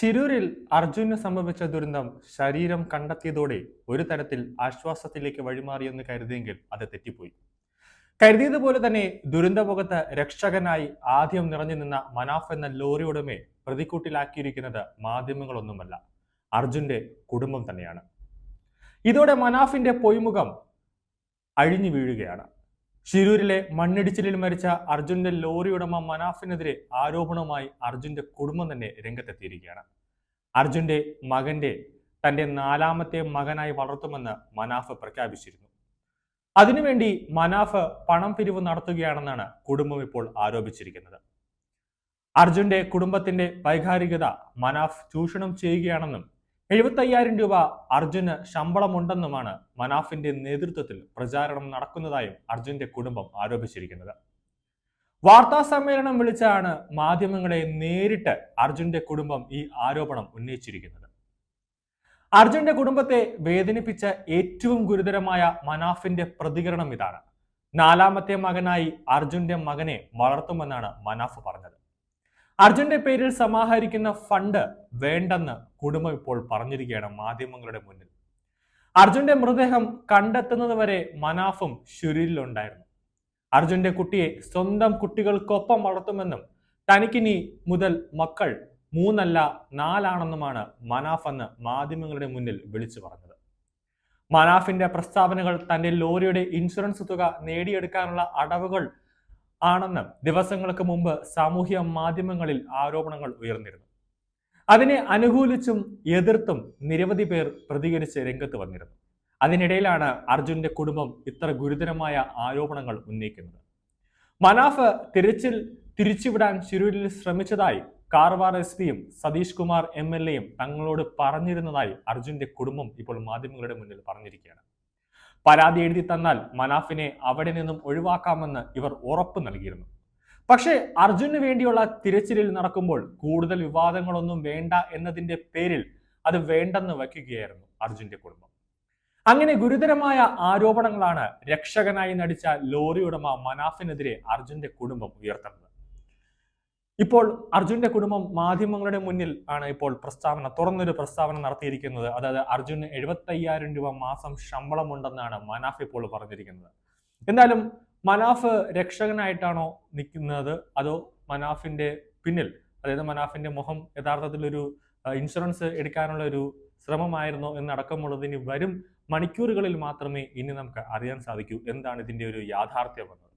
ശിരൂരിൽ അർജുന് സംഭവിച്ച ദുരന്തം ശരീരം കണ്ടെത്തിയതോടെ ഒരു തരത്തിൽ ആശ്വാസത്തിലേക്ക് വഴിമാറിയെന്ന് കരുതിയെങ്കിൽ അത് തെറ്റിപ്പോയി. കരുതിയതുപോലെ തന്നെ ദുരന്തമുഖത്ത് രക്ഷകനായി ആദ്യം നിറഞ്ഞു നിന്ന മനാഫ് എന്ന ലോറി ഉടമയെ പ്രതിക്കൂട്ടിലാക്കിയിരിക്കുന്നത് മാധ്യമങ്ങളൊന്നുമല്ല അർജുന്റെ കുടുംബം തന്നെയാണ്. ഇതോടെ മനാഫിന്റെ പൊയ്മുഖം അഴിഞ്ഞു വീഴുകയാണ്. ശിരൂരിലെ മണ്ണിടിച്ചിലിൽ മരിച്ച അർജുന്റെ ലോറി ഉടമ മനാഫിനെതിരെ ആരോപണവുമായി അർജുന്റെ കുടുംബം തന്നെ രംഗത്തെത്തിയിരിക്കുകയാണ്. അർജുന്റെ മകന്റെ തന്റെ നാലാമത്തെ മകനായി വളർത്തുമെന്ന് മനാഫ് പ്രഖ്യാപിച്ചിരുന്നു. അതിനുവേണ്ടി മനാഫ് പണം പിരിവ് നടത്തുകയാണെന്നാണ് കുടുംബം ഇപ്പോൾ ആരോപിച്ചിരിക്കുന്നത്. അർജുന്റെ കുടുംബത്തിന്റെ വൈകാരികത മനാഫ് ചൂഷണം ചെയ്യുകയാണെന്നും എഴുപത്തയ്യായിരം രൂപ അർജുന് ശമ്പളമുണ്ടെന്നുമാണ് മനാഫിന്റെ നേതൃത്വത്തിൽ പ്രചാരണം നടക്കുന്നതായും അർജുന്റെ കുടുംബം ആരോപിച്ചിരിക്കുന്നത്. വാർത്താ സമ്മേളനം വിളിച്ചാണ് മാധ്യമങ്ങളെ നേരിട്ട് അർജുന്റെ കുടുംബം ഈ ആരോപണം ഉന്നയിച്ചിരിക്കുന്നത്. അർജുന്റെ കുടുംബത്തെ വേദനിപ്പിച്ച ഏറ്റവും ഗുരുതരമായ മനാഫിന്റെ പ്രതികരണം ഇതാണ്. നാലാമത്തെ മകനായി അർജുന്റെ മകനെ വളർത്തുമെന്നാണ് മനാഫ് പറഞ്ഞത്. അർജുന്റെ പേരിൽ സമാഹരിക്കുന്ന ഫണ്ട് വേണ്ടെന്ന് കുടുംബം ഇപ്പോൾ പറഞ്ഞിരിക്കുകയാണ് മാധ്യമങ്ങളുടെ മുന്നിൽ. അർജുന്റെ മൃതദേഹം കണ്ടെത്തുന്നത് വരെ മനാഫും ശുരിലുണ്ടായിരുന്നു അർജുന്റെ കുട്ടിയെ സ്വന്തം കുട്ടികൾക്കൊപ്പം വളർത്തുമെന്നും തനിക്കിനി മുതൽ മക്കൾ മൂന്നല്ല നാലാണെന്നുമാണ് മനാഫ് എന്ന് മാധ്യമങ്ങളുടെ മുന്നിൽ വിളിച്ചു പറഞ്ഞത്. മനാഫിന്റെ പ്രസ്താവനകൾ തന്റെ ലോറിയുടെ ഇൻഷുറൻസ് തുക നേടിയെടുക്കാനുള്ള അടവുകൾ ആണെന്ന് ദിവസങ്ങൾക്ക് മുമ്പ് സാമൂഹ്യ മാധ്യമങ്ങളിൽ ആരോപണങ്ങൾ ഉയർന്നിരുന്നു. അതിനെ അനുകൂലിച്ചും എതിർത്തും നിരവധി പേർ പ്രതികരിച്ച് രംഗത്ത് വന്നിരുന്നു. അതിനിടയിലാണ് അർജുന്റെ കുടുംബം ഇത്ര ഗുരുതരമായ ആരോപണങ്ങൾ ഉന്നയിക്കുന്നത്. മനാഫ് തിരച്ചിൽ തിരിച്ചുവിടാൻ ശിരൂരിൽ ശ്രമിച്ചതായി കാർവാർ എസ് പിയും സതീഷ് കുമാർ എം എൽ എയും തങ്ങളോട് പറഞ്ഞിരുന്നതായി അർജുന്റെ കുടുംബം ഇപ്പോൾ മാധ്യമങ്ങളുടെ മുന്നിൽ പറഞ്ഞിരിക്കുകയാണ്. പരാതി എഴുതി തന്നാൽ മനാഫിനെ അവിടെ നിന്നും ഒഴിവാക്കാമെന്ന് ഇവർ ഉറപ്പ് നൽകിയിരുന്നു. പക്ഷേ അർജുന് വേണ്ടിയുള്ള തിരച്ചിലിൽ നടക്കുമ്പോൾ കൂടുതൽ വിവാദങ്ങളൊന്നും വേണ്ട എന്നതിന്റെ പേരിൽ അത് വേണ്ടെന്ന് വയ്ക്കുകയായിരുന്നു അർജുന്റെ കുടുംബം. അങ്ങനെ ഗുരുതരമായ ആരോപണങ്ങളാണ് രക്ഷകനായി നടിച്ച ലോറി ഉടമ മനാഫിനെതിരെ അർജുന്റെ കുടുംബം ഉയർത്തുന്നത്. ഇപ്പോൾ അർജുന്റെ കുടുംബം മാധ്യമങ്ങളുടെ മുന്നിൽ ആണ് ഇപ്പോൾ പ്രസ്താവന തുറന്നൊരു പ്രസ്താവന നടത്തിയിരിക്കുന്നത്. അതായത് അർജുന് എഴുപത്തയ്യായിരം രൂപ മാസം ശമ്പളമുണ്ടെന്നാണ് മനാഫ് ഇപ്പോൾ പറഞ്ഞിരിക്കുന്നത്. എന്തായാലും മനാഫ് രക്ഷകനായിട്ടാണോ നിൽക്കുന്നത്? അതോ മനാഫിന്റെ പിന്നിൽ അതായത് മനാഫിന്റെ മുഖം യഥാർത്ഥത്തിൽ ഒരു ഇൻഷുറൻസ് എടുക്കാനുള്ള ഒരു ശ്രമമായിരുന്നോ എന്നടക്കമുള്ളതിന് വരും മണിക്കൂറുകളിൽ മാത്രമേ ഇനി നമുക്ക് അറിയാൻ സാധിക്കൂ. എന്താണ് ഇതിന്റെ ഒരു യാഥാർത്ഥ്യമെന്നത്